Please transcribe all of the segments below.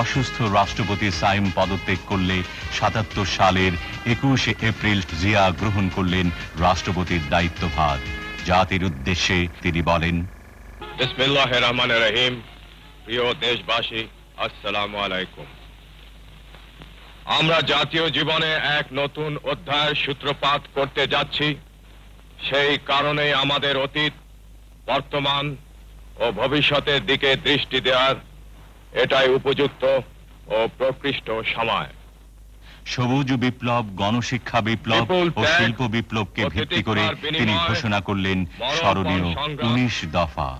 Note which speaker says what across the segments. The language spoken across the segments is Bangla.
Speaker 1: অসুস্থ রাষ্ট্রপতি সাইম পদত্যাগ করলে সাতাত্তর সালের একুশে এপ্রিল জিয়া গ্রহণ করলেন রাষ্ট্রপতির দায়িত্বভার। জাতির উদ্দেশ্যে তিনি বলেন
Speaker 2: প্রিয় দেশবাসী, আসসালামু আলাইকুম। আমরা জাতীয় জীবনে এক নতুন অধ্যায়ের সূত্রপাত করতে যাচ্ছি। সেই কারণে আমাদের অতীত, বর্তমান ও ভবিষ্যতের দিকে দৃষ্টি দেওয়ার এটাই উপযুক্ত ও প্রকৃষ্ট সময়।
Speaker 1: সবুজ বিপ্লব গণশিক্ষা বিপ্লব ও শিল্প বিপ্লবকে ভিত্তি করে তিনি ঘোষণা করলেন স্মরণীয়। উনিশ দফা।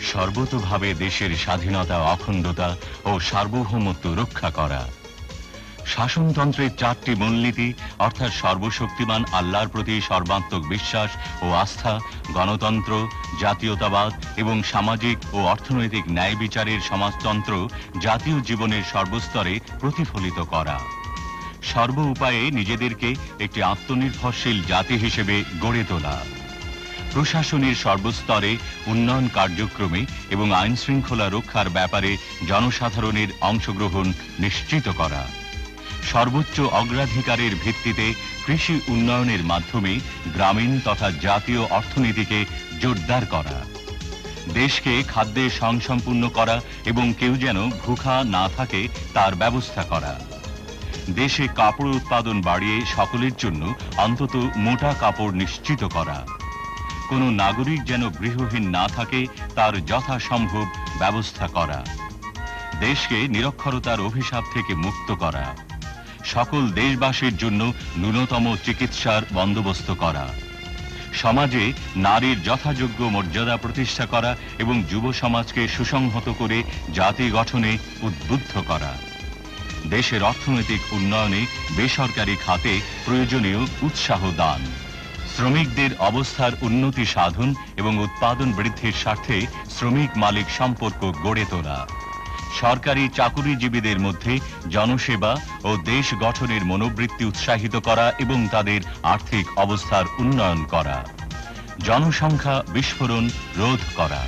Speaker 1: সর্বতোভাবে দেশের স্বাধীনতা অখণ্ডতা ও সার্বভৌমত্ব রক্ষা করা। শাসনতন্ত্রের চারটি মূলনীতি, অর্থাৎ সর্বশক্তিমান আল্লাহর প্রতি সর্বাত্মক বিশ্বাস ও আস্থা, গণতন্ত্র, জাতীয়তাবাদ এবং সামাজিক ও অর্থনৈতিক ন্যায় বিচারের সমাজতন্ত্র জাতীয় জীবনের সর্বস্তরে প্রতিফলিত করা। সর্ব উপায়ে নিজেদেরকে একটি আত্মনির্ভরশীল জাতি হিসেবে গড়ে তোলা। প্রশাসনের সর্বস্তরে উন্নয়ন কার্যক্রমে এবং আইন শৃঙ্খলা রক্ষার ব্যাপারে জনসাধারণের অংশগ্রহণ নিশ্চিত করা। সর্বোচ্চ অগ্রাধিকারের ভিত্তিতে কৃষি উন্নয়নের মাধ্যমে গ্রামীণ তথা জাতীয় অর্থনীতিকে জোরদার করা। দেশকে খাদ্যে সংসম্পূর্ণ করা এবং কেউ যেন ভুখা না থাকে তার ব্যবস্থা করা। দেশে কাপড় উৎপাদন বাড়িয়ে সকলের জন্য অন্তত মোটা কাপড় নিশ্চিত করা। কোনো নাগরিক যেন গৃহহীন না থাকে তার যথাসম্ভব ব্যবস্থা করা। দেশকে নিরক্ষরতার অভিশাপ থেকে মুক্ত করা। সকল দেশবাসীর জন্য ন্যূনতম চিকিৎসার বন্দোবস্ত করা। সমাজে নারীর যথাযোগ্য মর্যাদা প্রতিষ্ঠা করা এবং যুব সমাজকে সুসংহত করে জাতি গঠনে উদ্বুদ্ধ করা। দেশের অর্থনৈতিক উন্নয়নে বেসরকারি খাতে প্রয়োজনীয় উৎসাহ দান। শ্রমিকদের অবস্থার উন্নতি সাধন এবং উৎপাদন বৃদ্ধির স্বার্থে শ্রমিক মালিক সম্পর্ক গড়ে তোলা। সরকারি চাকুরিজীবীদের মধ্যে জনসেবা ও দেশ গঠনের মনোবৃত্তি উৎসাহিত করা এবং তাদের আর্থিক অবস্থার উন্নয়ন করা। জনসংখ্যা বিস্ফোরণ রোধ করা।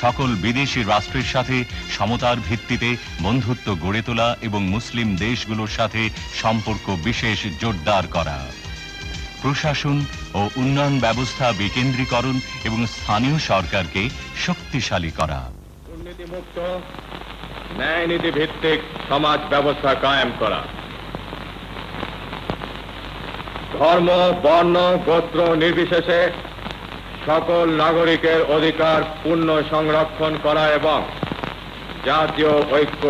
Speaker 1: সকল বিদেশি রাষ্ট্রের সাথে সমতার ভিত্তিতে বন্ধুত্ব গড়ে তোলা এবং মুসলিম দেশগুলোর সাথে সম্পর্ক বিশেষ জোরদার করা। প্রশাসন ও উন্নয়ন ব্যবস্থা বিকেন্দ্রীকরণ এবং স্থানীয় সরকারকে শক্তিশালী করা।
Speaker 2: ন্যায় নীতি ভিত্তিক সমাজ ব্যবস্থা কায়েম করা। ধর্ম, বর্ণ, গোত্র নির্বিশেষে সকল নাগরিকের অধিকার পূর্ণ সংরক্ষণ করা এবং জাতীয় ঐক্য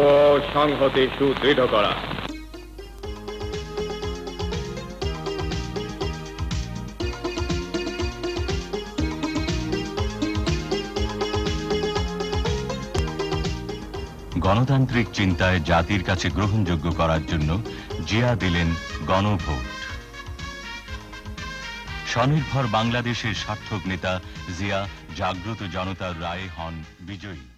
Speaker 2: সংহতি সুদৃঢ় করা।
Speaker 1: গণতান্ত্রিক চিন্তায় জাতির কাছে গ্রহণযোগ্য করার জন্য জিয়া দিলেন গণভোট। স্বনির্ভর বাংলাদেশের সার্থক নেতা জিয়া জাগ্রত জনতার রায়ে হন বিজয়ী।